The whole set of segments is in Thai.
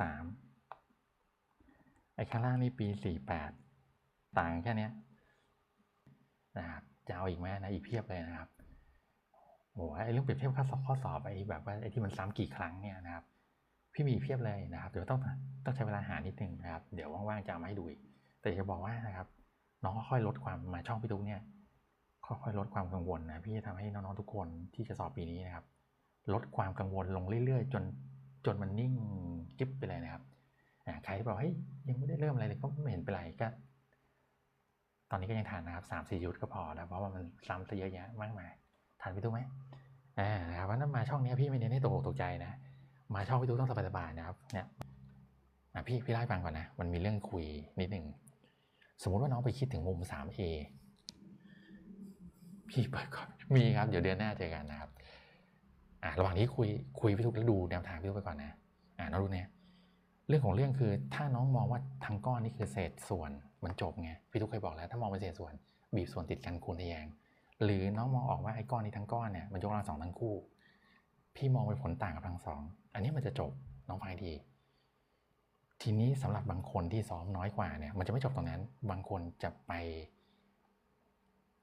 สามไอ้ข้างล่างนี่ปีสี่แปดต่างแค่นี้นะครับจะเอาอีกไหมนะอีกเพียบเลยนะครับโอ้โหไอ้เรื่องเปรียบเทียบข้อสอบข้อสอบไอ้แบบว่าไอ้ที่มันซ้ำกี่ครั้งเนี่ยนะครับ พี่มีเพียบเลยนะครับเดี๋ยวต้องต้องใช้เวลาหานิดนึงนะครับ เดี๋ยวว่างๆจะมาให้ดูอีก แต่จะบอกว่านะครับน้องค่อยลดความมาช่องพี่ตุ๊กเนี่ยค่อยๆลดความกังวลนะพี่จะทำให้น้องๆทุกคนที่จะสอบปีนี้นะครับ ลดความกังวลลงเรื่อยๆ จนจนมันนิ่ง กิ๊บไปเลยนะครับใครที่บอกเฮ้ยยังไม่ได้เริ่มอะไรเลยก็ไม่เห็นเป็นไรก็ ตอนนี้ก็ยังทันนะครับสามสี่ยุดก็พอแล้วเพราะว่ามันซ้ำซะเยอะแยะมากมายทันพี่ตุ๊กไหมอ่านะครับเพรานั้นมาช่องนี้พี่ไม่เน้นให้ตกอกตกใจนะมาช่องพี่ตุ๊กต้องสบายๆนะครับเนี่ยอะพี่พี่เล่ฟังก่อนนะมันมีเรื่องคุยนิดหนึ่งสมมุติว่าน้องไปคิดถึงมุม 3A พี่เปิดก่อนมีครับ เดี๋ยวเดือนหน้าเจอกันนะครับ อ่าระหว่างนี้คุยคุยพี่ทุกแล้วดูแนวทางพี่ทุกไปก่อนนะ อ่าน้องดูเนี่ย เรื่องของเรื่องคือถ้าน้องมองว่าทั้งก้อนนี่คือเศษส่วนมันจบไงพี่ทุกเคยบอกแล้วถ้ามองเป็นเศษส่วน บีบส่วนติดกันคูณทะแยง หรือน้องมองออกว่าไอ้ก้อนนี้ทั้งก้อนเนี่ยมันยกกำลังสองทั้งคู่ พี่มองไปผลต่างกับพลังสองอันนี้มันจะจบน้องฟังให้ดี ทีนี้สำหรับบางคนที่ซ้อมน้อยกว่าเนี่ย มันจะไม่จบตรงนั้น บางคนจะไป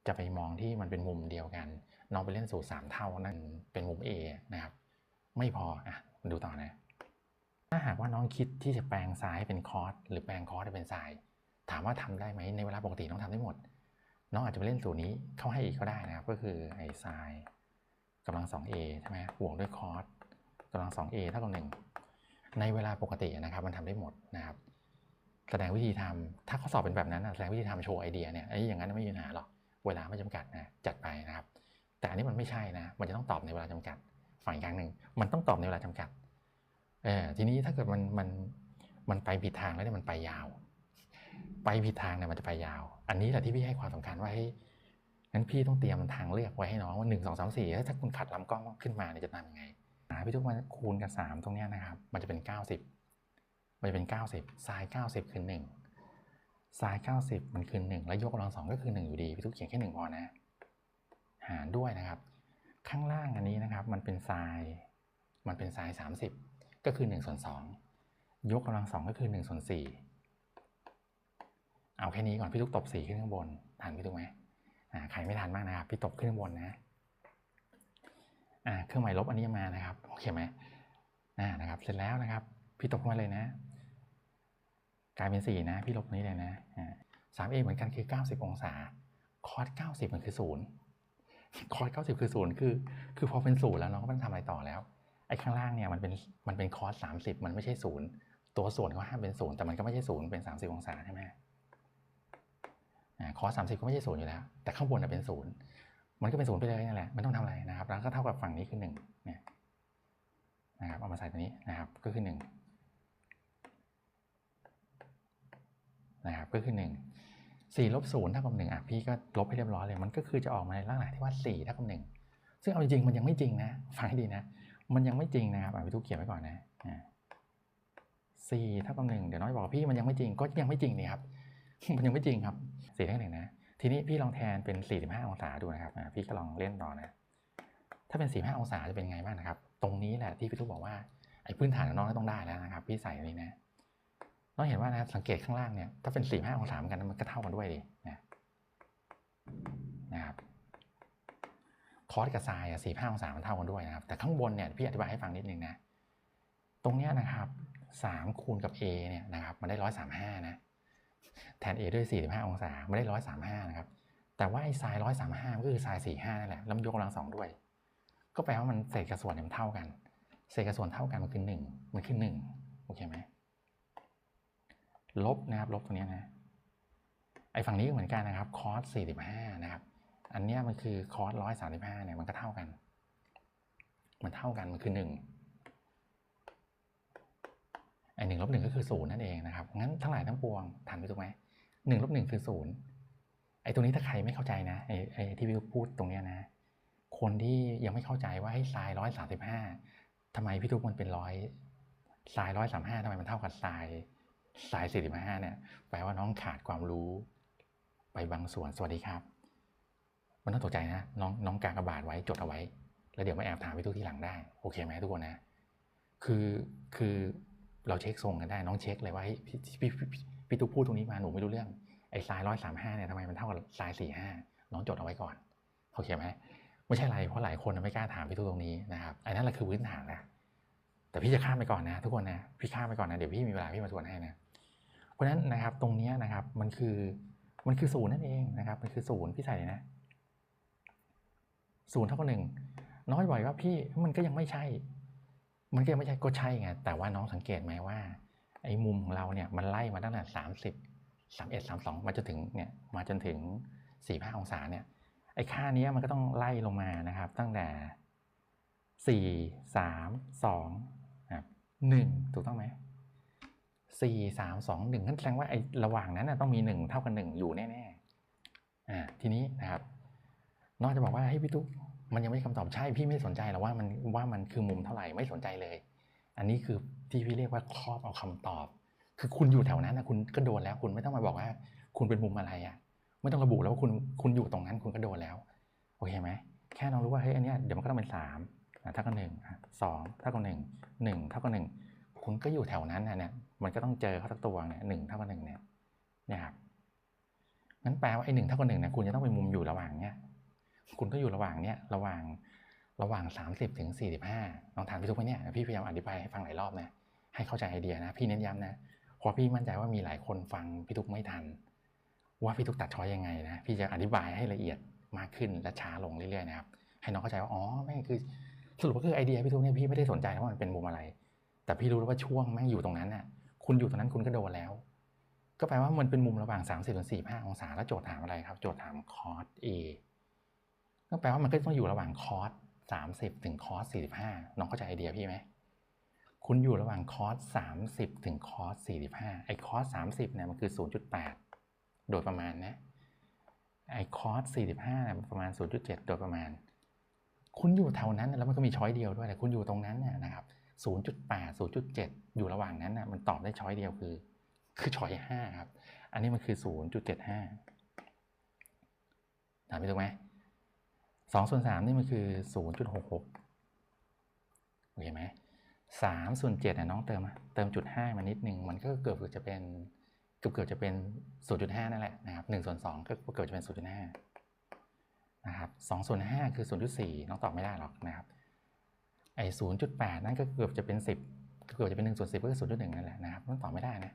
จะไปมองที่มันเป็นมุมเดียวกัน น้องไปเล่นสูตรสามเท่านั่นเป็นมุม A นะครับ ไม่พออะมาดูต่อนะ ถ้าหากว่าน้องคิดที่จะแปลงซ้ายเป็นคอร์สหรือแปลงคอร์สให้เป็นไซน์ถามว่าทำได้ไหมในเวลาปกติน้องทำได้หมด น้องอาจจะไปเล่นสูตรนี้เข้าให้อีกก็ได้นะครับ ก็คือไอ้ไซน์กำลัง 2a ใช่ไหมบวกด้วยคอร์สกำลัง 2a เท่ากับ1ในเวลาปกตินะครับ มันทำได้หมดนะครับ แสดงวิธีทำถ้าข้อสอบเป็นแบบนั้นนะแสดงวิธีทำโชว์ไอเดียเนี่ยไอ้อย่างนั้นไม่มีปัญหาหรอกเวลาไม่จำกัดนะจัดไปนะครับ แต่อันนี้มันไม่ใช่นะ มันจะต้องตอบในเวลาจำกัดฝั่งอีกครั้งหนึ่งมันต้องตอบในเวลาจำกัด ทีนี้ถ้าเกิดมันมันมันไปผิดทางแล้วเนี่ยมันไปยาว ไปผิดทางเนี่ยมันจะไปยาว อันนี้แหละที่พี่ให้ความสำคัญว่าให้งั้นพี่ต้องเตรียมทางเลือกไว้ให้น้องว่าหนึ่งสองสามสี่ถ้าคุณขัดลำกล้องขึ้นมาเนี่ยจะทำยังไงอ่าพี่ทุกวันคูณกับสามตรงเนี้ยนะครับ มันจะเป็นเก้าสิบมันจะเป็นเก้าสิบไซน์เก้าสิบคือหนึ่งไซน์เก้าสิบมันคือหนึ่งแล้วยกกำลังสองก็คือหนึ่งอยู่ดีพี่ทุกเขียนแค่หนึ่งพอนะ หารด้วยนะครับ ข้างล่างอันนี้นะครับ มันเป็นไซน์มันเป็นไซน์สามสิบ ก็คือหนึ่งส่วนสองยกกำลังสองก็คือหนึ่งส่วนสี่เอาแค่นี้ก่อนพี่ทุกตบสี่ขึ้นข้างบนทันพี่ทุกไหมอ่าใครไม่ทันมากนะครับพี่ตบขึ้นข้างบนนะอ่าเครื่องหมายลบอันนี้มานะครับโอเคไหมอ่านะครับ เสร็จแล้วนะครับ พี่ตบมาเลยนะ กลายเป็นสี่นะ พี่ลบนี้เลยนะอ่าสามเอเหมือนกันคือเก้าสิบองศา คอสเก้าสิบมันคือศูนย์คอสเก้าสิบคือศูนย์คือ คือพอเป็นศูนย์แล้วน้องก็ไม่ต้องทำอะไรต่อแล้ว ไอ้ข้างล่างเนี่ยมันเป็นมันเป็นคอสสามสิบมันไม่ใช่ศูนย์ตัวส่วนเขาห้ามเป็นศูนย์แต่มันก็ไม่ใช่ศูนย์เป็นสามสิบองศาใช่ไหมคอสสามสิบก็ไม่ใช่ศูนย์อยู่แล้ว แต่ข้างบนเป็นศูนย์มันก็เป็นศูนย์ไปเลยนั่นแหละไม่ต้องทำอะไรนะครับ แล้วก็เท่ากับฝั่งนี้คือหนึ่งเนี่ยนะครับเอามาใส่ตัวนี้นะครับก็คือหนึ่งนะครับก็คือหนึ่งสี่ลบศูนย์เท่ากับหนึ่งอะพี่ก็ลบให้เรียบร้อยเลย มันก็คือจะออกมาในลักษณะที่ว่าสี่เท่ากับหนึ่งซึ่งเอาจริงมันยังไม่จริงนะฟังให้ดีนะ มันยังไม่จริงนะครับอะพี่ทุกเขียนไว้ก่อนนะสี่เท่ากับหนึ่งเดี๋ยวน้อยบอกพี่มันยังไม่จริงก็ยังไม่จริงนี่ครับ มันยังไม่จริงครับสี่เท่ากับหนึ่งนะ ทีนี้พี่ลองแทนเป็นสี่สิบห้าองศาดูนะครับพี่ก็ลองเล่นต่อนะ ถ้าเป็นสี่ห้าองศาจะเป็นไงบ้างนะครับ ตรงนี้แหละที่พี่ทุกบอกว่าไอ้พื้นฐานน้องต้องได้แล้วนะครับ พี่ใส่อันนี้นะน้องเห็นว่านะสังเกตข้างล่างเนี่ยถ้าเป็นสี่ห้าองศาเหมือนกันมันก็เท่ากันด้วยดินะนะครับ อสกับไซน์อะสี่ห้าองศามันเท่ากันด้วยนะครับ แต่ข้างบนเนี่ยพี่อธิบายให้ฟังนิดนึงนะ ตรงเนี้ยนะครับสามคูณกับ a เนี่ยนะครับ มันได้ร้อยสามห้านะแทน a ด้วยสี่สิบห้าองศาไม่ได้ร้อยสามห้านะครับ แต่ว่าไอ้ไซน์ร้อยสามห้าก็คือไซน์สี่ห้านั่นแหละแล้วยกกำลังสองด้วย ก็แปลว่ามันเศษกับส่วนเนี่ยมันเท่ากัน เศษกับส่วนเท่ากันมันคือหนึ่งมันคือหนึ่งโอเคไหมลบนะครับลบตรงนี้นะไอ้ฝั่งนี้ก็เหมือนกันนะครับคอสสี่สิบห้านะครับ อันนี้มันคือคอร์สร้อยสามสิบห้าเนี่ยมันก็เท่ากัน มันเท่ากันมันคือหนึ่งไอ้หนึ่งลบหนึ่งก็คือศูนย์นั่นเองนะครับงั้นทั้งหลายทั้งปวงทันไปถูกไหมหนึ่งลบหนึ่งคือศูนย์ไอ้ตรงนี้ถ้าใครไม่เข้าใจนะไอ้ไอที่พี่พูดตรงเนี้ยนะ คนที่ยังไม่เข้าใจว่าให้ทรายร้อยสามสิบห้าทำไมพี่ทุกมันเป็นร้อยทรายร้อยสามห้าทำไมมันเท่ากับทรายทรายสี่สิบห้าเนี่ยแปลว่าน้องขาดความรู้ไปบางส่วนสวัสดีครับ มันต้องตกใจนะน้องน้องกากบาทไว้จดเอาไว้ แล้วเดี๋ยวมาแอบถามพี่ทุกที่หลังได้โอเคไหมทุกคนนะคือคือเราเช็คทรงกันได้ น้องเช็คเลยว่าพี่พี่พี่พี่พี่ตุ๊กพูดตรงนี้มาหนูไม่รู้เรื่องไอ้ไซน์ร้อยสามห้าเนี่ยทำไมมันเท่ากับไซน์สี่ห้าน้องจดเอาไว้ก่อนโอเคไหมไม่ใช่อะไรเพราะหลายคนไม่กล้าถามพี่ตุ๊กตรงนี้นะครับไอ้นั่นแหละคือพื้นฐานนะแต่พี่จะข้ามไปก่อนนะ ทุกคนนะพี่ข้ามไปก่อนนะเดี๋ยวพี่มีเวลาพี่มาทวนให้นะเพราะฉะนั้นนะครับตรงนี้นะครับมันคือมันคือศูนย์นั่นเองนะครับมันคือศูนย์พี่ใส่นะ ศูนย์เท่ากับหนึ่งน้อยบ่อยว่าพี่มันก็ยังไม่ใช่ มันก็ยังไม่ใช่ก็ใช่ไงแต่ว่าน้องสังเกตไหมว่า ไอ้มุมของเราเนี่ยมันไล่มาตั้งแต่สามสิบสามเอ็ดสามสองมาจนถึงเนี่ยมาจนถึงสี่ห้าองศาเนี่ยไอ้ค่านี้มันก็ต้องไล่ลงมานะครับ ตั้งแต่สี่สามสองครับหนึ่งถูกต้องไหมสี่สามสองหนึ่งนั่นแสดงว่าไอ้ระหว่างนั้นนะต้องมีหนึ่งเท่ากับหนึ่งอยู่แน่ๆอ่าทีนี้นะครับ น้องจะบอกว่าให้ยพี่ตุ๊กมันยังไม่คำตอบใช่พี่ไม่สนใจหรอกว่ามันว่ามันคือมุมเท่าไหร่ไม่สนใจเลย อันนี้คือที่พี่เรียกว่าครอบเอาคำตอบ คือคุณอยู่แถวนั้นนะคุณก็โดนแล้ว คุณไม่ต้องมาบอกว่า คุณเป็นมุมอะไรอะ ไม่ต้องระบุแล้วว่าคุณคุณอยู่ตรงนั้นคุณก็โดนแล้ว โอเคไหมแค่เรารู้ว่าเฮ้ยอันเนี้ยเดี๋ยวมันก็ต้องเป็นสามเท่ากับหนึ่งสองเท่ากับหนึ่งหนึ่งเท่ากับหนึ่งคุณก็อยู่แถวนั้นนะเนี่ยมันก็ต้องเจอเขาสักตัวเนี่ยหนึ่งเท่ากับหนึ่งเนี่ยนี่ยครับงั้นแปลว่าไอ้หนึ่งเท่ากับหนึ่งเนี่ยคุณจะต้องเป็นมุมอยู่ระหว่างเนี้ย คุณก็อยู่ระหว่างเนี้ยระหว่างระหว่าง 30ถึง45ลองถามพี่ทุกคนเนี่ยพี่พยายามอธิบายให้ฟังหลายรอบนะให้เข้าใจไอเดียนะ พี่เน้นย้ำนะเพราะพี่มั่นใจว่ามีหลายคนฟังพี่ทุกไม่ทัน ว่าพี่ทุกตัดช้อยยังไงนะพี่จะอธิบายให้ละเอียดมากขึ้นและช้าลงเรื่อยๆนะครับให้น้องเข้าใจว่าอ๋อแม่คือสรุปก็คือไอเดียพี่ทุกเนี่ยพี่ไม่ได้สนใจว่ามันเป็นมุมอะไร แต่พี่รู้แล้วว่าช่วงแม่งอยู่ตรงนั้นน่ะคุณอยู่ตรงนั้นคุณก็โดนแล้ว ก็แปลว่ามันเป็นมุมระหว่าง 30ถึง45 องศาแล้วโจทย์ถามอะไรครับ โจทย์ถามคอส A ก็แปลว่ามันก็ต้องอยู่ระหว่างคอส30ถึงคอส45น้องเข้าใจไอเดียพี่ไหมคุณอยู่ระหว่างคอส30ถึงคอส45ไอ้คอส30เนี่ยมันคือ0.8โดยประมาณนะไอ้คอส45เนี่ยประมาณ0.7โดยประมาณ คุณอยู่แถวนั้นแล้วมันก็มีช้อยเดียวด้วยแต่คุณอยู่ตรงนั้นเนี่ยนะครับ0.8 0.7อยู่ระหว่างนั้นนะมันตอบได้ช้อยเดียวคือ คือช้อย5ครับ อันนี้มันคือ0.75ถามไปถูกไหม สองส่วนสามนี่มันคือศูนย์จุดหกหกโอเคไหมสามส่วนเจ็ดเนี่ยน้องเติมมาเติมจุดห้ามานิดนึงมันก็เกือบจะเป็นเกือบเกือบจะเป็นศูนย์จุดห้านั่นแหละนะครับหนึ่งส่วนสองก็เกือบจะเป็นศูนย์จุดห้านะครับสองส่วนห้าคือศูนย์จุดสี่น้องตอบไม่ได้หรอกนะครับไอ้ศูนย์จุดแปดนั่นก็เกือบจะเป็นสิบเกือบจะเป็นหนึ่งส่วนสิบก็คือศูนย์จุดหนึ่งนั่นแหละนะครับน้องตอบไม่ได้นะ